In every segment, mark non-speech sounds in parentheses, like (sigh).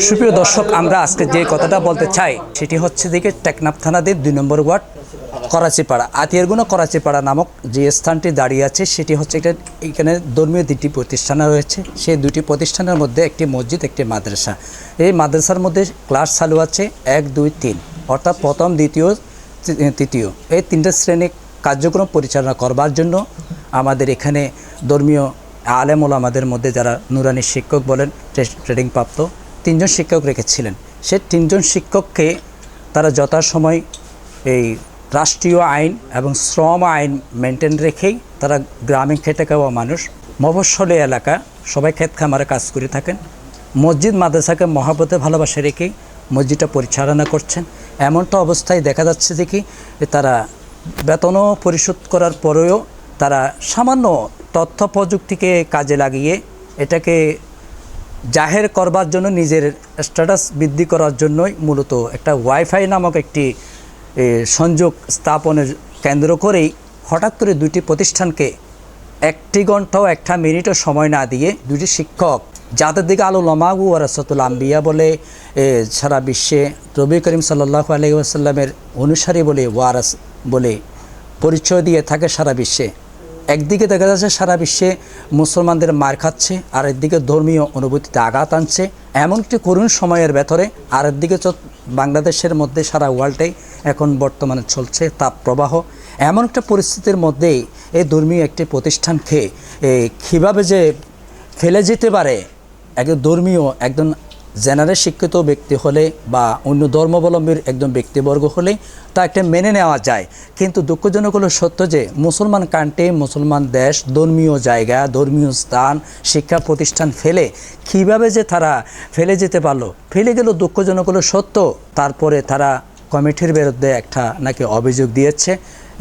সুপ্রিয় দর্শক, আমরা আজকে যে কথাটা বলতে চাই, সেটি হচ্ছে দিকে টেকনাফ থানাদের দুই নম্বর ওয়ার্ড, করাচিপাড়া। আতিয়ারগুনা করাচিপাড়া নামক যে স্থানটি দাঁড়িয়ে আছে, সেটি হচ্ছে একটা এখানে ধর্মীয় দুটি প্রতিষ্ঠান রয়েছে। সেই দুটি প্রতিষ্ঠানের মধ্যে একটি মসজিদ, একটি মাদ্রাসা। এই মাদ্রাসার মধ্যে ক্লাস চালু আছে এক, দুই, তিন, অর্থাৎ প্রথম, দ্বিতীয় তৃতীয়। এই তিনটে শ্রেণি কার্যক্রম পরিচালনা করবার জন্য আমাদের এখানে ধর্মীয় আলেম আমাদের মধ্যে যারা নুরানি শিক্ষক বলেন ট্রে- ট্রেনিং প্রাপ্ত তিনজন শিক্ষক রেখেছিলেন। সে তিনজন শিক্ষককে তারা যথাসময় এই রাষ্ট্রীয় আইন এবং শ্রম আইন মেনটেন রেখেই তারা গ্রামে খেটে খাওয়া মানুষ, মফস্বলী এলাকা, সবাই ক্ষেত খামারে কাজ করে থাকেন। মসজিদ, মাদ্রাসাকে মহাব্বতে ভালোবাসা রেখেই মসজিদটা পরিচালনা করছেন। এমনটা অবস্থায় দেখা যাচ্ছে যে কি তারা বেতনও পরিশোধ করার পরেও তারা সামান্য তথ্য প্রযুক্তিকে কাজে লাগিয়ে এটাকে জাহের করবার জন্য নিজের স্ট্যাটাস বৃদ্ধি করার জন্যই মূলত একটা ওয়াইফাই নামক একটি সংযোগ স্থাপনের কেন্দ্র করেই হঠাৎ করে দুটি প্রতিষ্ঠানকে একটি ঘন্টাও একটা মিনিটও সময় না দিয়ে দুটি শিক্ষক যাদের দিকে আলু লমাগু ওয়ারাসতুল আম্বিয়া বলে সারা বিশ্বে রবি করিম সাল্লাহ আলহি আসাল্লামের অনুসারী বলে, ওয়ারাস বলে পরিচয় দিয়ে থাকে সারা বিশ্বে। একদিকে দেখা যাচ্ছে সারা বিশ্বে মুসলমানদের মার খাচ্ছে আর একদিকে ধর্মীয় অনুভূতিতে আঘাত আনছে। এমন একটি করুণ সময়ের ভেতরে আর একদিকে বাংলাদেশের মধ্যে সারা ওয়ার্ল্ডেই এখন বর্তমানে চলছে তাপ প্রবাহ এমন একটা পরিস্থিতির মধ্যেই এই ধর্মীয় একটি প্রতিষ্ঠানকে কীভাবে যে ফেলে যেতে পারে, একজন ধর্মীয়, একজন জেনারেল শিক্ষিত ব্যক্তি হলে বা অন্য ধর্মাবলম্বীর একজন ব্যক্তিবর্গ হলে তা একটা মেনে নেওয়া যায়। কিন্তু দুঃখজনক হলো সত্য যে মুসলমান কান্ট্রি মুসলমান দেশ, ধর্মীয় জায়গা, ধর্মীয় স্থান, শিক্ষা প্রতিষ্ঠান ফেলে কীভাবে যে তারা ফেলে যেতে পারল? ফেলে গেল দুঃখজনক হলো সত্য। তারপরে তারা কমিটির বিরুদ্ধে একটা নাকি অভিযোগ দিয়েছে।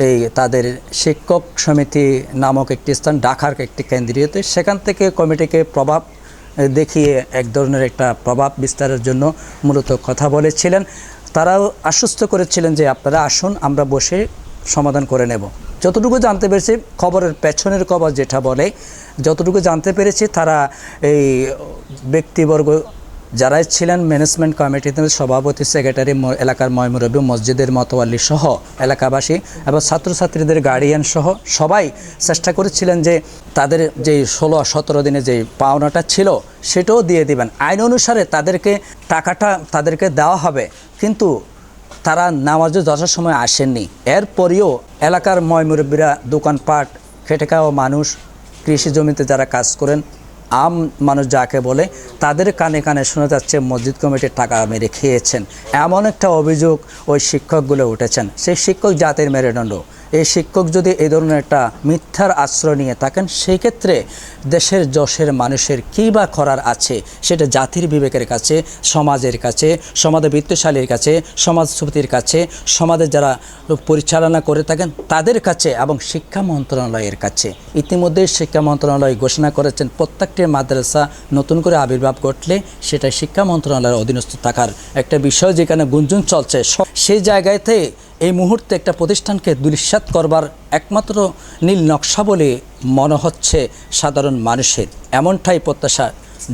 এই তাদের শিক্ষক সমিতি নামক একটি স্থান, ঢাকার একটি কেন্দ্রীয়তে। সেখান থেকে কমিটিকে প্রভাব দেখিয়ে এক ধরনের একটা প্রভাব বিস্তারের জন্য মূলত কথা বলেছিলেন। তারাও আশ্বস্ত করেছিলেন যে আপনারা আসুন, আমরা বসে সমাধান করে নেব। যতটুকু জানতে পেরেছি, খবরের পেছনের খবর যেটা বলে, যতটুকু জানতে পেরেছি, তারা এই ব্যক্তিবর্গ যারাই ছিলেন ম্যানেজমেন্ট কমিটিতে সভাপতি সেক্রেটারি এলাকার ময়মুরবী মসজিদের মতোয়াল্লি সহ এলাকাবাসী এবং ছাত্রছাত্রীদের গার্ডিয়ান সহ সবাই চেষ্টা করেছিলেন যে তাদের যে ষোলো, সতেরো দিনে যে পাওনাটা ছিল, সেটাও দিয়ে দিবেন। আইন অনুসারে তাদেরকে টাকাটা তাদেরকে দেওয়া হবে, কিন্তু তারা নামাজও যথাসময় আসেননি। এরপরেও এলাকার ময়মুরব্বীরা দোকানপাট খেটে খাওয়া মানুষ, কৃষি জমিতে যারা কাজ করেন আম মানুষ যাকে বলে, তাদের কানে কানে শোনা যাচ্ছে, মসজিদ কমিটির টাকা মেরে খেয়েছেন। এমন একটা অভিযোগ ওই শিক্ষকগুলো উঠেছেন। সেই শিক্ষক জাতির মেরুদণ্ড। এই শিক্ষক যদি এই ধরনের একটা মিথ্যার আশ্রয় নিয়ে থাকেন, সেই ক্ষেত্রে দেশের যশের মানুষের কী বা করার আছে সেটা জাতির বিবেকের কাছে, সমাজের কাছে, সমাজের বৃত্তশালীর কাছে সমাজসমিতির কাছে, সমাজের যারা পরিচালনা করে থাকেন তাদের কাছে এবং শিক্ষা মন্ত্রণালয়ের কাছে। ইতিমধ্যে শিক্ষা মন্ত্রণালয় ঘোষণা করেছেন, প্রত্যেকটি মাদ্রাসা নতুন করে আবির্ভাব ঘটলে সেটা শিক্ষা মন্ত্রণালয়ের অধীনস্থ থাকার একটা বিষয় যেখানে গুঞ্জন চলছে। সেই জায়গাতে এই মুহূর্তে একটা প্রতিষ্ঠানকে দুলিশ্বাত করবার একমাত্র নীল নকশা বলে মনে হচ্ছে সাধারণ মানুষের। এমনটাই প্রত্যাশা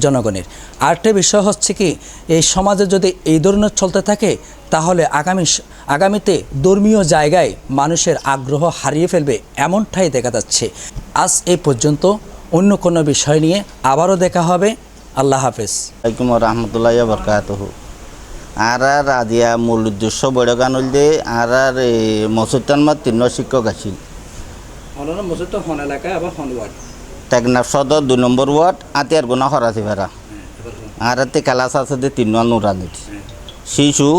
জনগণের। আরেকটা বিষয় হচ্ছে কি, এই সমাজে যদি এই ধরনের চলতে থাকে, তাহলে আগামী আগামীতে ধর্মীয় জায়গায় মানুষের আগ্রহ হারিয়ে ফেলবে, এমনটাই দেখা যাচ্ছে। আজ এই পর্যন্ত অন্য কোনো বিষয় নিয়ে আবারও দেখা হবে। আল্লাহ হাফেজ। আলাইকুম রহমতুল্লাহ বরকাতহ। আর আর আদিয়া মূল উদ্দেশ্য বড় গান হইলে আর আর মসুদ্দান মার তিন শিক্ষক আছিল। টেকনাফ সদর দুই নম্বর ওয়ার্ড আতিয়ার গোনা হরাসি ভেড়া আর এতে ক্লাস আছে যে তিন নুরানির শিশু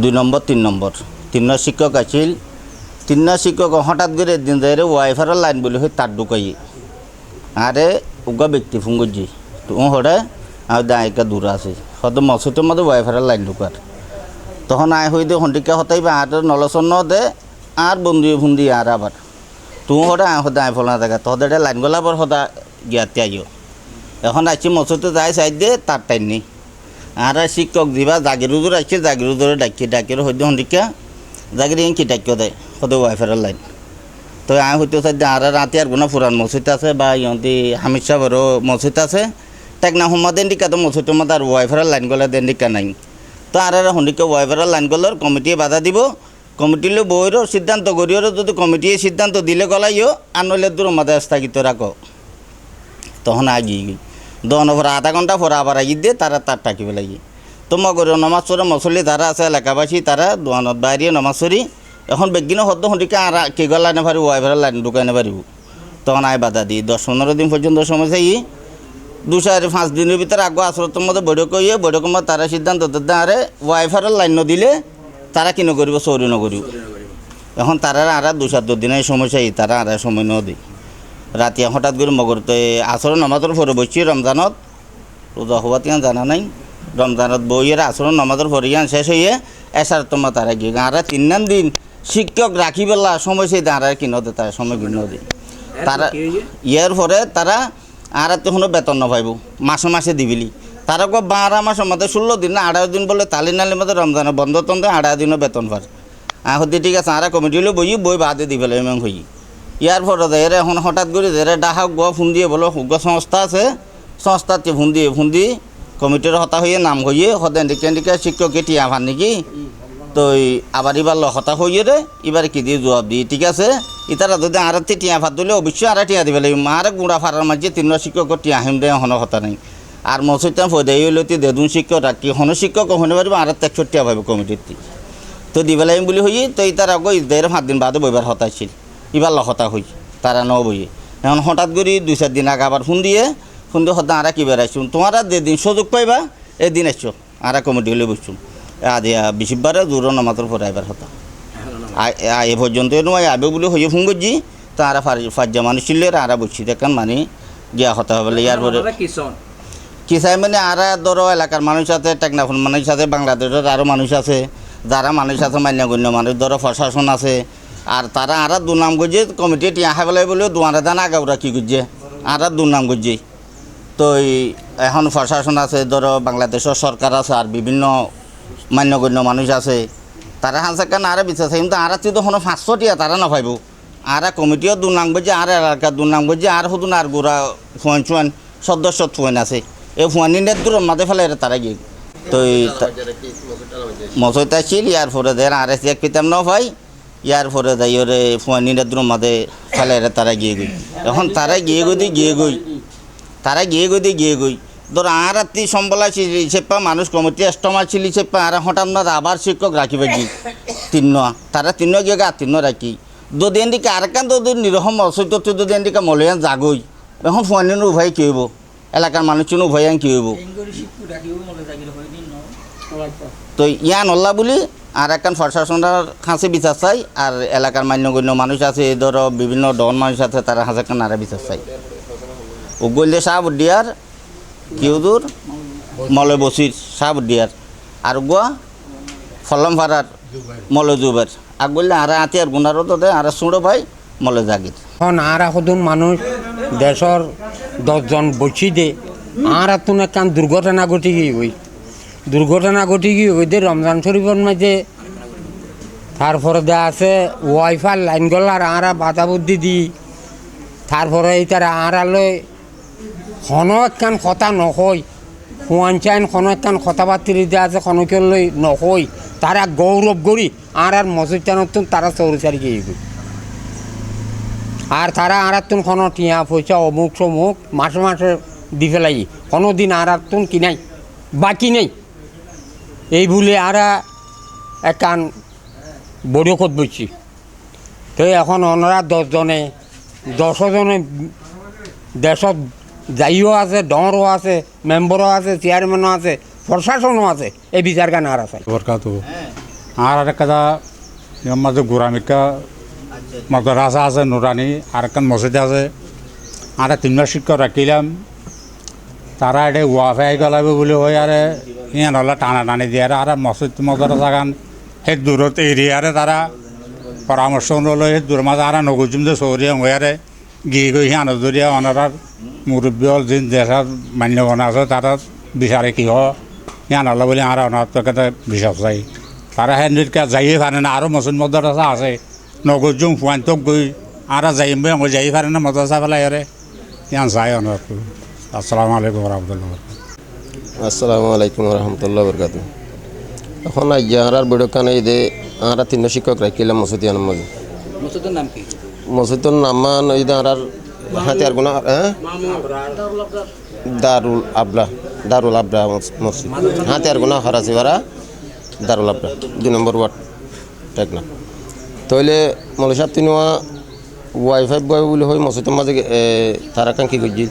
দুই নম্বর তিন নম্বর। তিন শিক্ষক আছিল। তিন শিক্ষক হঠাৎ করে একদিন যাই ওয়াইফারের লাইন বলে হয়ে তার ঢুকাই আরে উগা ব্যক্তি ফুঙ্গুজি তো হরে আর দায়িকা দূর আছে। হয়তো মসজিদের মধ্যে ওয়াইফারের লাইন ঢুকার তখন আয় হই দে হন্ডিকা হতাইবা আর নলসন দে আর বন্ধু ফুন্দি আর আবার তুই হরে আয় হদা আয় ফলনা দেখা তোদের লাইন গলা আবার হদা গিয়াতে আইও এখন আইছি মসজিদে যাই চাই দে তার টাইম নেই আর শিক্ষক দিবা জাগির উদুর আসছে জাগির উদুরে ডাকি ডাকির হইতে হন্ডিকা জাগির ইং কি ডাকিও দেয় হদে ওয়াইফারের লাইন। তো আয় হইতে চাই আর রাতে আর কোনো ফুরান মসজিদ আছে বা ইহঁতি হামিদ সাহেবরও মসজিদ আছে। টেকনা হুমা দেন দিকা তো মসজিদ তোমার আর ওয়াইফারের লাইন গলা দেন দিকা নাই। তো আর আর হন্ডিকে ওয়াইফারের লাইন গলার কমিটিয়ে বাধা দিব। কমিটিলে বইরও সিদ্ধান্ত করিও যদি কমিটিয়ে সিদ্ধান্ত দিলে গলাইও, আর নইলে দূর মাদা স্থগিত রাখো। তখন আগিয়ে গই দহন পর আধা ঘণ্টা পর আবার আগিয়ে দিয়ে তারা তার টাকিবে লাগি। তো মগর নমাজ চরে মসলি তারা আছে এলাকাবাসী, তারা দোয়ানত বাইরে নমাজ চরি এখন বেগিনে হদ্দ হন্ডিকে আর কে গলা না পারিব ওয়াইফারের লাইন ঢুকাই না পারিব তখন আয় বাধা দিই। দশ পনেরো দিন পর্যন্ত সময় চাই। দু চার পাঁচ দিনের ভিতরে আগে আসরতের মধ্যে বৈঠক হইয়ে বৈঠকের মধ্যে তারা সিদ্ধান্ত দিতে আরে ওয়াইফারের লাইন নদিলে তারা কি নকরিব চৌরি নকরিব এখন তারা আর দু চার দিনের সময় চাই তারা আর সময় নদী রাতি হঠাৎ করে মগর তো আসর নমাজের পরে বসছি রমজানত রোজা হওয়া তিয়ান জানা নাই। রমজানত বইয়ের আসর নমাজের পরে ইয়ান শেষ হইয়ে এসার তোমার তারা গিয়ে আর তিন নাম দিন শিক্ষক রাখি বেলা সময় সেই তারা কিনতে তার সময় কিনো দি তারা ইয়ার পরে তারা আর তখনও বেতন নপাইব মাসে মাসে দিবিলি। তারা বারো মাসের মধ্যে ষোলো দিন না, আড়াই দিন বলে তালি নালির মধ্যে রমজানে বন্ধ তন্দে আড়াই দিনও বেতন পার। আহতি ঠিক আছে, আর কমিটি হলে বই বই বাদে দি পেলে এমন হই। ইয়ার পরে এর এখন হঠাৎ করে এর ডাহা গ ফোন দিয়ে বলো গ সংস্থা আছে সংস্থাতে ফোন দিয়ে ফোন দিয়ে কমিটির হতা হয়ে নাম হইয়ে সদায় দিকে দিকে শিক্ষকে টিয়া ভান নাকি, তো আবার এবার হতা হইয়ে রে, এবার কি দিয়ে জবাব দিই, ঠিক আছে? ইতারা যদি আর টিয়া ভাত দিলে অবশ্যই আর টিয়া দিবে লাগিব। আর গুড়া ফারার মাঝে তিন শিক্ষক টিয়া আহিম দে হন হতা নাই। আর মসজিদাম ফদাই হইলে দেদুন শিক্ষক রাখি হন শিক্ষক হনে পারবে আর একশো টিয়া ভাবে কমিটির তো। দিবে লাগিম বুলি হই তো ইতার আগে ইদের সাত দিন বাদে বইবার হতাইছিল। এবার হতা হই তারা ন বইয়ে এখন হঠাৎ করে দুই চার দিন আগে আবার ফোন দিয়ে। ফোন দিয়ে হতা আরা কি বেড়াইছো তোমারা যেদিন সুযোগ পাইবা, এদিন আসছো আরা কমিটি হলে বসছো আদিয়া বিশিবারে দূর নামাতর পরে এবার হতা। এ পর্যন্ত নয় আবে বলে হয়ে ফোন করছি। তো আরা ফার্জা মানুষ ছিল আরা বসছি দেখান মানে গিয়া হতে হবে ইয়ার পরে কি চাই মানে আর ধরো এলাকার মানুষ আছে টেকনাফোন মানুষ আছে বাংলাদেশের আরও মানুষ আছে যারা মানুষ আছে মান্যগণ্য মানুষ ধরো প্রশাসন আছে। আর তারা আর দুনাম করছে কমিটি টিয়া পেলাই বলে দুয়ারে দান আগাউরা কি করছে? আর দুনাম করছে। তো এই এখন প্রশাসন আছে ধরো বাংলাদেশের সরকার আছে আর বিভিন্ন মান্যগণ্য মানুষ আছে। তারা হাসে কেন আর বিচার কিন্তু আর তো কোনো পাঁচশো টিয়া তারা না পাইব আর কমিটিও দুনাম করছে আর এলাকার দুনাম করছে আর শুধু আর গোড়া ফুয়ান চুয়ান সদস্য ফুয়ান আছে। এই ফুয়ানি নেট দূর মাঝে ফেলে তারা গিয়ে। তো এই তা- মসজিদটা ছিল ইয়ার পরে দেন আর এসে এক পিতাম ন ভাই ইয়ার পরে যাই ওরে ফুয়ানি নেট দূর মাঝে ফেলে তারা গিয়ে গই এখন তারা গিয়ে গই দি, গিয়ে গই তারা গিয়ে গই দি, গিয়ে গই ধর আর রাত্রি সম্বলা চেপা মানুষ কমিটি এস্টমা ছিল চেপা আর হঠাৎ না আবার শিক্ষক রাখিবে কি তিন্ন, তারা তিন্ন গিয়ে গা তিন্ন রাখি। যদি এদিকে আর কান যদি নিরহম অসৈত্য যদি এদিকে মলয়ান জাগই, এখন ফুয়ানির উভয় কি হইব? এলাকার মানুষজন উভয় কি হইব? তো ইয়া নল্লা বুলি আর একখান প্রশাসনের কাছে বিচার চাই, আর এলাকার মান্যগণ্য মানুষ আছে ধরো বিভিন্ন ডন মানুষ আছে, তারা কাছে একখান আরে বিচার চাই। উগল্যে শাহবুদ্দিয়ার কিউদুর মলয় বসির শাহবুদ্দিয়ার আর গোয়া? ফল্লমপাড়ার মলয় জুবের আগবললে আর আতিয়ার গুণারও তো আর সুড়ো ভাই মলয় জাগির এখন আর এখন মানুষ দেশর দশজন বসি দে, আর এখন একখান দুর্ঘটনা ঘটি গিয়ে দুর্ঘটনা ঘটি গিয়ে দে রমজান শরীফের মাঝে তারপরে দে আছে ওয়াইফাই লাইন গলার আরা বাধা বুদ্ধি দি। তারপরে এই তারা আড়ালে হন একখান কথা নহই হুয়ান চাইন হন একখান কথাবার্তি দিয়ে আছে খনকলৈ নহই তারা গৌরব করি আর আর মসজিদ তারা চৌরিচারি গিয়ে আর তারা আর তুন কোনো টিয়া পয়সা অমুক সমুক মাসে মাসে দি ফেলাই কোনো দিন আর তুন কি নাই, বাকি নেই। এই বলে আর একান বৈঠকত বসছি তো এখন ওনারা দশজনে দশজনে দেশত যাইও আছে ডরও আছে মেম্বারও আছে চেয়ারম্যানও আছে প্রশাসনও আছে এই বিচার গান আর আছে বরকাতু আর একটা ইয়ার মাঝে গোরামিকা মাদ্রাসা আছে নুরানি আর একখান মসজিদ আছে। আর তিনটা শিক্ষক রাখিলাম। তারা এটা ওয়াফাই গলাবে বলে হয় আরে ইয়ান হলে টানা টানি দিয়ে আর মসজিদ মাদ্রাসা গান সেই দূরত এরিয়ারে তারা পরামর্শ নলয় সেই দূর মাঝে আর নগুজুম যে চৌরিয়া হয়ারে গিয়ে গই সিয়ান জরিয়া অনারার মুরব্বী হল যিন দেশত মান্যগণ আছে তারা বিচারে কি হয়? ইয়ান হলে বলে আর কেটে বিশ্বাস চাই তারা হেনকে যাইয়ে পারে না আরও মসজিদ মাদ্রাসা আছে। নগজুম ফুয়ান্তক গই আর যাইম বই যাই পারে না মাদ্রাসা ফেলাই আরে ইয়ান যায় অনার আসসালামু আলাইকুম রহমতুল্লাহ আসসালামু আলাইকুম রহমতুল্লাহ বরকাত এখন আইয়া আর বড়কানে দে আর তিন শিক্ষক রাখিলাম মসুদিয়ান মাঝে মসজিদের নাম কি? মসজিদুর নামান ওই আর হাতিয়ার গুণা হ্যাঁ? দারুল আবলা, দারুল আবরা মসজিদ। হাতিয়ার গুণা হরাসি ভাড়া দারুল আবরা দুই নম্বর ওয়ার্ড, টেকনা। তইলে মৌলী সাহেব তিনোয়া ওয়াইফাই বয় বলে হই মসজিদের মাঝে তারা কি করছি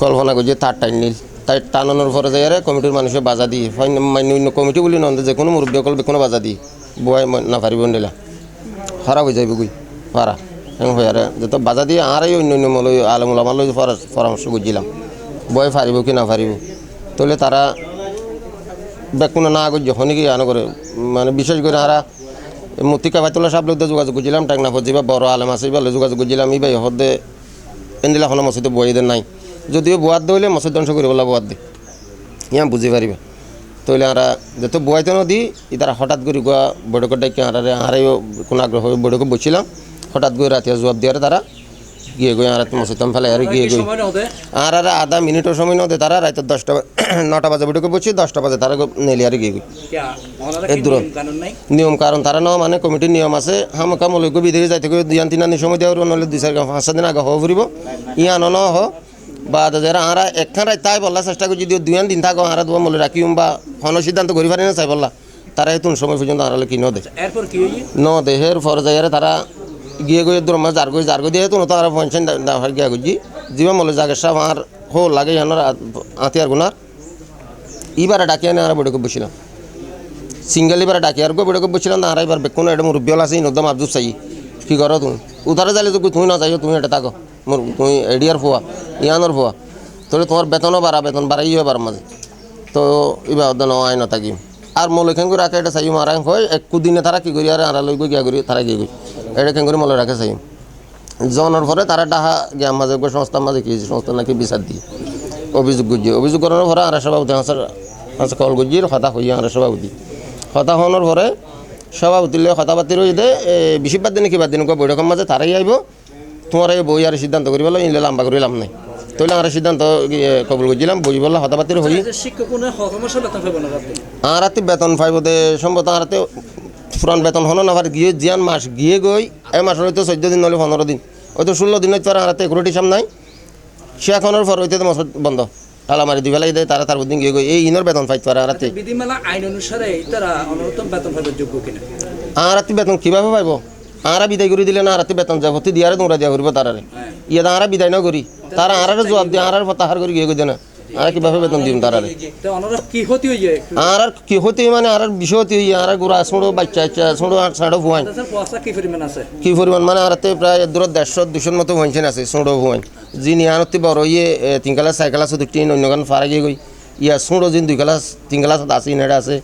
কল্পনা করছি তার টাইন নিল। তাই টানানোর পরে যাই কমিটির মানুষে বাজা দিয়ে, ফাইন মানে অন্য কমিটি বলি নন্দে, যে কোনো মুরব্বী অকল কোনো বাজা দিয়ে বয় না পারিব নিলা খারাপ হয়ে যাইব গুই পারা আর, যত বাজা দিয়ে আরই অন্য অন্য মলই আলমুল আমার লই পরামর্শ বুঝছিলাম বয় পারিব কি না পারিব তাহলে তারা বেকুনা না আগে যখনই কি আনো করে মানে বিশেষ করে আরা মতিকা বাইতুল্লাহ সাহেব লোকদের যোগাযোগ করছিলাম, টাকনা ফজি বা বড় আলম আছে বলে যোগাযোগ করছিলাম ই ভাই হদে এন্দিলা কোনো মসজিদে বইদের নাই। যদিও বোয়াদ দইলে মসজিদ ধ্বংস করে বলা বোয়াদ দে। ইয়া বুঝি পারিবা। তইলে আরা যত বইতে নদী, ইতারা হঠাৎ করে গোয়া বড়কে ডাকি আরারে আরাই কোনো আগ্রহ বড়কে বসছিলাম। হঠাৎ করে রাতে জবাব দিয়ে তারা গিয়ে গিয়ে আর মসজিদ ফেলে আর গিয়ে গিয়ে আর আর আধা মিনিটের সময় নদে তারা রাতে দশটা (clears throat) নটা বাজে বৈঠকে বসছি দশটা বাজে তারা নেলি আর গিয়ে গিয়ে। কি দূর। নিয়ম কানুন নাই? নিয়ম কারণ তারা ন মানে কমিটির নিয়ম আছে হামকা মলৈক বিদেশে যাইতে গিয়ে দুই তিন দিন সময় দেওয়ার নহলে দুই চার পাঁচ দিন আগে হব ফুরিব। ইয়া ন হ। বা যারা আরা একখান রাত তাই বললা চেষ্টা করি যদি দুই দিন থাকো আরা দুয়া মলে রাখিম বা হন সিদ্ধান্ত করি পারি না চাই বললা। তারা এতুন সময় পর্যন্ত আরালে কি ন দে এরপর কি হইছে ন দেহের ফর যাইয়ারে তারা গিয়ে গিয়ে দূর মাছ জার গই জার গই দিয়ে তো তারা পঞ্চান দাফার গিয়া গুজি জীবা মলে জাগে সব আর হো লাগে জানার আতিয়ার গুনার। ইবারে ডাকিয়ে আনে আর বড়কে বসিলাম। সিঙ্গেল এবার ডাকি আর গো বড়কে বসিলাম, না আর এবার বেকুন এটা মুরব্বিয়াল আছে নদম আব্দুল সাই কি করো তুমি উধারে যাইলে তো তুমি না যাইও তুমি এটা থাকো। মোর তুমি এডিয়ার ফুয়া, ইয়ানোর ফুয়া। তাহলে তোমার বেতনও বাড়া, বেতন বাড়াই এবার মাঝে। তো এবার ওদের আইন থাকি। আর মলে খেন করে রাখে এটা চাই মারা হয়, একু দিনে তারা কি করি, আর আড়া লই গিয়া করি, তারা গিয়ে গই এটা করে মলে রাখে চাই? জনের পরে তারা ডাহা গিয়া মাঝে সংস্থার মাঝে কি সংস্থা নাকি বিচার দিয়ে। অভিযোগ গুজি অভিযোগ করার পরে আর সভাপতি হাঁসার হাঁসা কল গুজির হতা হইয়া আর সভাপতি। হতা হওয়ার পরে সভাপতিলে কথা পাতি রই দে বেশি বাদ দিন কি বাদ দিন বৈঠকের মাঝে তারাই আইব তোমার এই বই আর সিদ্ধান্ত করি বলো ইলে লম্বা করে লাভ নাই। তৈলে আর সিদ্ধান্ত কবুল করছিলাম বই বললা হতা পাতির হই আর বেতন পাইব দে সম্ভবত আর পুরান বেতন হনো না পারে গিয়ে জিয়ান মাস গিয়ে গই এ মাস হয়তো চোদ্দ দিন নহলে পনেরো দিন। হয়তো ষোলো দিন হয়তো আর একুরোটি সাম নাই। সে এখনের পর হইতে তো মসজিদ বন্ধ। তালা মারি দুই বেলাই দেয় তারা তার দিন গিয়ে গই এই ইনর বেতন পাইতো আর রাতে বিধিমালা আইন অনুসারে তারা বেতন পাইবার যোগ্য কিনা? আর রাতে বেতন কীভাবে পাইব আরা বিদায় করে দিলে না রাতে বেতন যাব হতে দিয়ারে তোমরা দিয়া করব তারারে ইয়ে আরা বিদায় না করি তারা আরারে জবাব দিয়ে আরার তাহার করে গিয়ে গই না। আর কীভাবে বেতন দিম তারারে তো অনরা কি ক্ষতি যায় আর আর কি হতে মানে আর বিষয় হতে আর গুড়া ছোড়ো বাচ্চা বাচ্চা ছোড়ো ছাড়ো ভুয়াইন। স্যার কি পরিমাণ মানে আরাতে প্রায় দূর দেড়শো দুশোর মতো ভুয়াইছেন আছে ছোড়ো ভুয়াইন। যি নিয়ানতি বড় ইয়ে এ, তিন ক্লাস চার ক্লাস দুটি অন্য গান ফারা গিয়ে গই। ইয়া ছোড়ো যিন দুই ক্লাস তিন ক্লাস আছে ইনারা আছে।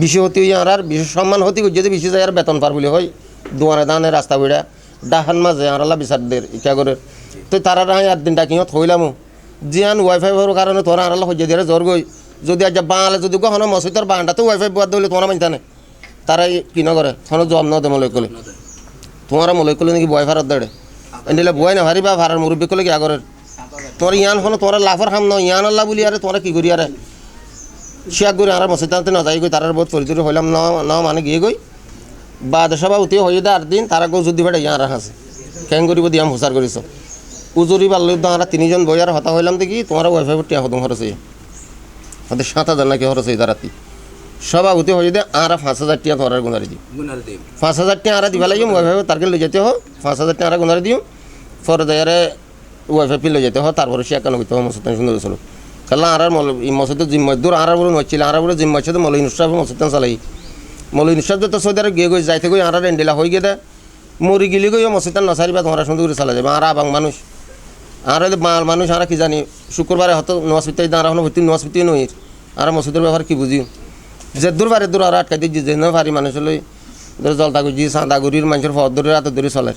বিষয় হতে আর আর বিশেষ সম্মান হতে যদি বেশি যায় আর বেতন পার বলে হয় দুয়ারে দানে রাস্তা বেড়া ডাহান মাঝে আরালা বিচারদের ইচ্ছা করে। তো তারা আর দিন ডাকিঙত হইলামো। জিয়ান ওয়াইফাই হওয়ার কারণে তোরা আরালা হইয়া দিয়ে জ্বর গই যদি আজ বাঁলে যদি কখনো মসজিদের বাঁটাতে ওয়াইফাই বাদ দিলে তোমরা মানতে না তারা কি না করে কোনো জবাব ন দে মলৈ কলে তোমার মলৈ কলে নাকি বয় ফারত দেড়ে এন্ডিলে বয় না হারিবা মুরব্বী কলে কি আগরের তোমার ইয়ান হনো তোমার লাফর খাম ন, ইয়ান আল্লাহ বলি আরে তোমরা কি করি আরে শিয়াক গরি আর মসজিদ না যাই গই তার বহুত পরিচিত হইলাম, ন ন মানে গিয়ে গই বা সভাপতি হয়ে দে আর দিন তারা গো যদি বেড়ে ইয়ান রাখাছে কেন করিব দিয়াম হুসার করিস উজুরি পারলে তো আমরা তিনজন বই আর হতা হইলাম দেখি তোমার ওয়াইফাই টিয়া হতম খরচ হতে সাত হাজার নাকি হয়ে রাতি সভাপতি হয়ে দে আর পাঁচ হাজার টিয়া তোমার গুণারি দিই পাঁচ হাজার টাকা আরা দিবা লাগিব ওয়াইফাই তারকে লৈ যেতে হোক পাঁচ হাজার টাকা আরা গুণারে দিও পরে যাইয়ারে ওয়াইফাই পি লৈ যেতে হোক তারপরে সে একান্ন করতে হবে মসজিদ সুন্দর ছিল কারণ আর মসজিদের জিম দূর আর বলে নচ্ছিল আর বলে জিম মারছে তো মলই নুসরাফ মসজিদ চালাই। মলই নুসরাফ যত সৌদি আরব গিয়ে গই যাইতে গই আর এন্ডিলা হয়ে দে মরি গেলি গই মসজিদ নসারিবা তোমরা সুন্দর করে চালা যাবে আর আবাং মানুষ। আর হলে মাল মানুষ, আর কি জানি, শুক্রবারে হয়তো নোয়াজ পিতাই দাঁড়া হলো ভর্তি নোয়াজ পিতাই নই আর মসজিদের ব্যাপার কি বুঝি যে দূর দূর আর আটকাই দিয়ে যে পারি মানুষ লই ধর জলতা গুজি, সাঁদা গুড়ির মানুষের ফর দূরে রাত দূরে চলে।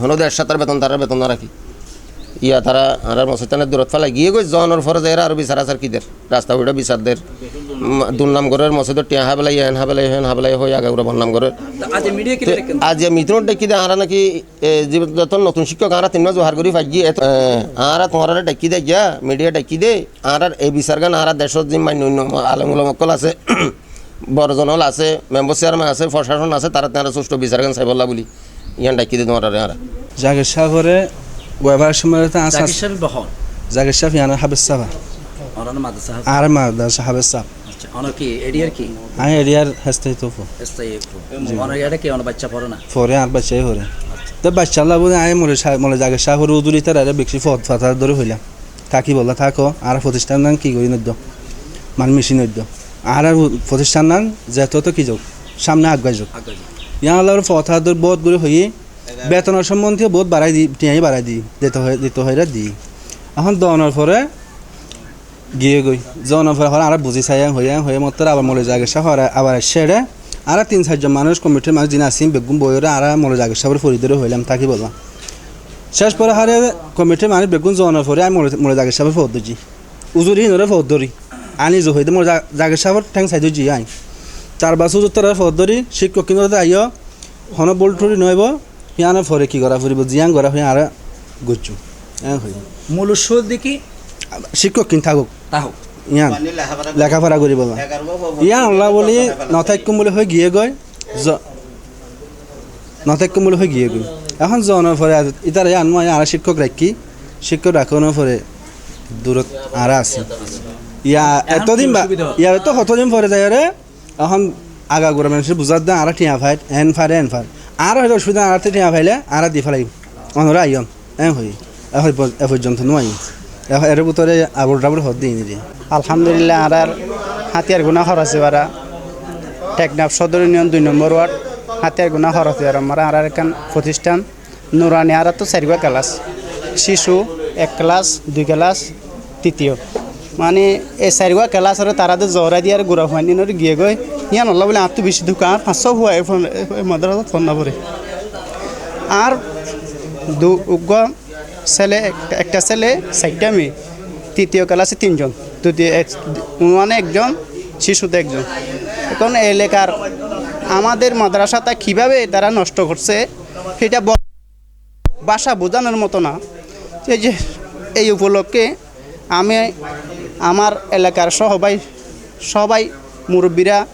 হলো দেড় সাতার বেতন তারা বেতন রাখি। ইয়া তারা আর মসজিদানের দূরত ফেলা গিয়ে গই জনের ফরে যায় আর বিচার আচার কিদের রাস্তা উইটা বিচারদের দুর্নাম ঘরের মসজিদের টিয়া হাবেলাই হেন হাবেলাই হেন হাবেলাই হয়ে আগে ওরা বদনাম করে আজ কি মিত্র ডেকি দে আরা নাকি যত নতুন শিক্ষক আরা তিন মাস জোহার করি ফাইজি আরা তোমার ডেকি দে যা মিডিয়া ডেকি দে। আর এই বিচার গান আরা দেশের যে মান্য আলমুল মক্কল আছে (clears throat) বড়জনল আছে মেম্বার চেয়ারম্যান আছে প্রশাসন আছে তারা তারা সুষ্ঠু বিচার গান চাইবল্লা বলি ইয়ান ডাকি দে তোমার আরা জাগের সাগরে সময় আসাস জাকির সাহেব বহন জাগের সাফ ইয়ানা হাবেস সাবা অনার মাদ্রাসা আর মাদ্রাসা হাবেস সাপ অনার কি এডিয়ার কি আমি এরিয়ার হাসতে তো স্থায়ী একটু অনার ইয়াটা কি অনার বাচ্চা পড়ে না ফরে আর বাচ্চাই হরে তো বাচ্চা আল্লাহ আমি সা- জাগের উদুরি তার আরে বেশি ফত ফাতার ধরে হইলাম কাকি বললা থাকো আর প্রতিষ্ঠান নাম কি করি নদ্য মান মেশিন নদ্য আর আর প্রতিষ্ঠান নাম যেত তো কি যোগ সামনে আগাই যোগ ইয়া আল্লাহর ফথা দর বহুত করে হই বেতনের সম্বন্ধে বহুত বাড়াই দি টিয়াই বাড়াই দি, দিতে হয় দিতে হয় দি। এখন দনের পরে গিয়ে গই জনের পরে হরে আর বুঝি চাই হইয়া হয়ে মতো আবার মলে জাগে শহর আবার সেরে আর তিন চারজন মানুষ কমিটির মানুষ যিনি আসিম বেগুন বইরে আর মলে জাগে সাবর ফরিদরে হইলাম তাকি বললাম শেষ পরে হারে কমিটির মানুষ বেগুন জনের পরে আমি মলে- মলে জাগে সাবর ফৌদ দিছি উজুরি হিনরে ফৌদ ধরি আনি জো হইতে মলে জাগে সাবর ঠ্যাং চাই দিছি আই। তার বাসু তারা ফৌদ ধরি শিক্ষক কিন্তু আইয়, হন বল্টুরি নইব হিয়ানে ফরে কি করা ফুরিব? জিয়াং করা হয়ে আর গুচ্ছু এন হই। মূল সুদ দেখি শিক্ষক কিন থাকুক। তাহো ইয়ান লেখাপড়া করিব না ইয়ান আল্লাহ বলি নথাক্যম বলে হয়ে গিয়ে গয়। নথাক্যম বলে হয়ে গিয়ে গই এখন জনের পরে ইতার ইয়ান মই আর শিক্ষক রাখি শিক্ষক রাখানোর পরে দূরত আর আছে। ইয়া এতদিন? ইয়ার তো কতদিন পরে যায় রে এখন আগা করে মানুষের বুঝার দেন আর টিয়া ফাইট এন ফারে এন ফার আর হয়তো অসুবিধা আর টিয়া ফাইলে আর দি ফেলাই। অনরা আইন এন হই। এ পর্যন্ত নয় এর ভিতরে আবর ডাবর হদ দিই নিদি। আলহামদুলিল্লাহ আর আর হাতিয়ার গুণা খরচে বারা। টেকনাফ সদর ইউনিয়ন দুই নম্বর ওয়ার্ড। হাতিয়ার গুণা খরচে বারা। আমার আর এখান প্রতিষ্ঠান। নুরানি আর তো চারিবা ক্লাস। শিশু, এক ক্লাস, দুই ক্লাস, তৃতীয়। মানে এই চারিবা ক্লাস আর তারাদের জহরা দিয়ে আর গুড়া হুয়ানি গিয়ে গই ইয়ান আল্লাহ বলে আত্ম বেশি দোকান পাঁচশো হুয়াই ফোন মাদ্রাসা ফোন না আর দু উগ্র ছেলে একটা- ছেলে চারটা মেয়ে, তৃতীয় ক্লাসে তিনজন এক- মানে একজন, শিশুতে একজন। এখন এলাকার আমাদের মাদ্রাসাটা কীভাবে তারা নষ্ট করছে, সেটা ব- ভাষা বোঝানোর মতো না। এই যে এই উপলক্ষে আমি আমার এলাকার সবাই সবাই মুরব্বীরা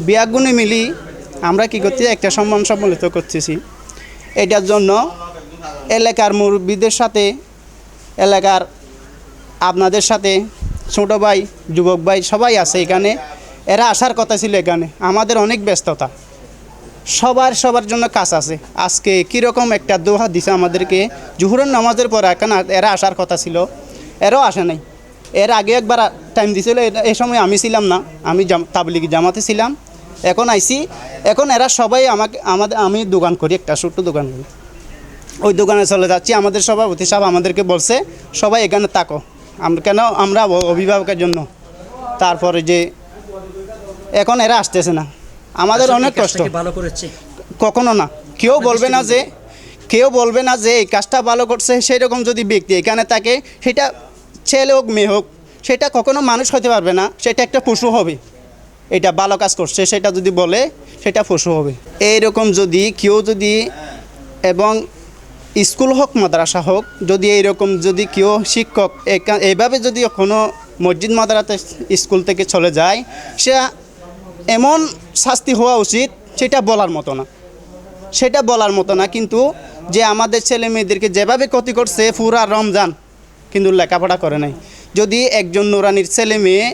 বিয়াগুনে মিলি আমরা কি করছি, একটা সম্মান সম্মিলিত করতেছি। এটার জন্য এলাকার মুরব্বীদের সাথে, এলাকার আপনাদের সাথে ছোটো ভাই, যুবক ভাই সবাই আছে এখানে। এরা আসার কথা ছিল এখানে। আমাদের অনেক ব্যস্ততা। সবার সবার জন্য কাজ আছে। আজকে কীরকম একটা দোহা দিছে আমাদেরকে। জুহুরের নামাজের পর এখানে এরা আসার কথা ছিল। এরাও আসে নাই। এর আগে একবার টাইম দিছিল এ- এই সময় আমি ছিলাম না আমি তাবলিগি জামাতে ছিলাম এখন আইছি এখন এরা সবাই আমাকে আমাদের আমি দোকান করি একটা ছোট্ট দোকান করি। ওই দোকানে চলে যাচ্ছি আমাদের সভাপতি সাহেব আমাদেরকে বলছে সবাই এখানে তাকো আমরা কেন আমরা অভিভাবকের জন্য? তারপরে যে এখন এরা আসতেছে না। আমাদের অনেক কষ্ট। ভালো করেছে? কখনো না। কেউ বলবে না যে কেউ বলবে না যে এই কাজটা ভালো করছে সেই রকম যদি ব্যক্তি এখানে থাকে সেটা ছেলে হোক, মেয়ে হোক, সেটা কখনো মানুষ হতে পারবে না, সেটা একটা পশু হবে। এটা ভালো কাজ করছে, সেটা যদি বলে, সেটা পশু হবে। এইরকম যদি কেউ যদি এবং স্কুল হোক, মাদ্রাসা হোক, যদি এইরকম যদি কেউ শিক্ষক এইভাবে যদি কোনো মসজিদ, মাদ্রাসা স্কুল থেকে চলে যায়, সে এমন শাস্তি হওয়া উচিত, সেটা বলার মতো না। সেটা বলার মতো না, কিন্তু যে আমাদের ছেলে মেয়েদেরকে যেভাবে ক্ষতি করছে, পুরা রমজান কিন্তু লেখাপড়া করে নাই। যদি একজন নুরানির ছেলে মেয়ে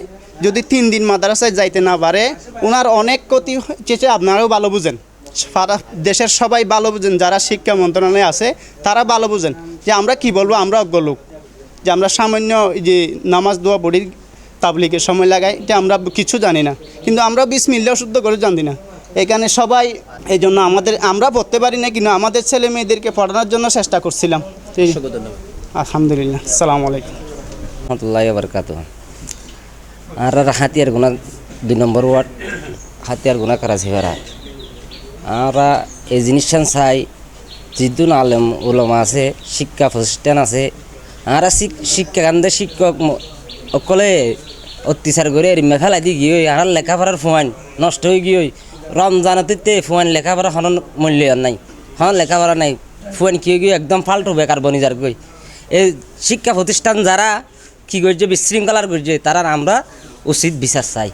যদি তিন দিন মাদ্রাসায় যাইতে না পারে ওনার অনেক ক্ষতি হয়েছে আপনারাও ভালো বুঝেন। সারা দেশের সবাই ভালো বুঝেন, যারা শিক্ষা মন্ত্রণালয়ে আছে, তারা ভালো বুঝেন যে আমরা কি বলব, আমরা অজ্ঞ লোক। যে আমরা সামান্য যে নামাজ দোয়া বড়ির তাবলিকের সময় লাগাই, এটা আমরা কিছু জানি না। কিন্তু আমরা বিশ মিল্লেও শুদ্ধ করে জানি না। এখানে সবাই এই জন্য আমাদের, আমরা পড়তে পারি না, কিন্তু আমাদের ছেলে মেয়েদেরকে পড়ানোর জন্য চেষ্টা করছিলাম। আলহামদুলিল্লাহ। সালাম আলাইকুম। রহমতুল্লাহ বরকাত আর হাতিয়ার গুণা দুই নম্বর ওয়ার্ড, হাতিয়ার গুণা কারাসিভারা আমরা এই জিনিসটা চাই জিদ্দুন আলম উলমা আছে, শিক্ষা প্রতিষ্ঠান আছে আমরা শিক্ষাকান্দের শিক্ষক অকলে অত্যাচার করে রিমা ফেলা দিয়ে গিয়ে আর লেখাপড়ার ফুয়ান নষ্ট হয়ে গিয়ে রমজানতে ফুয়ান লেখাপড়া হন মূল্য নাই। হন লেখাপড়া নাই, ফুয়ান কি গিয়ে একদম ফাল্টু বেকার বনি যার গই এই শিক্ষা প্রতিষ্ঠান যারা কী করছে বিশৃঙ্খলার করছে তারা আমরা উচিত বিচার চাই।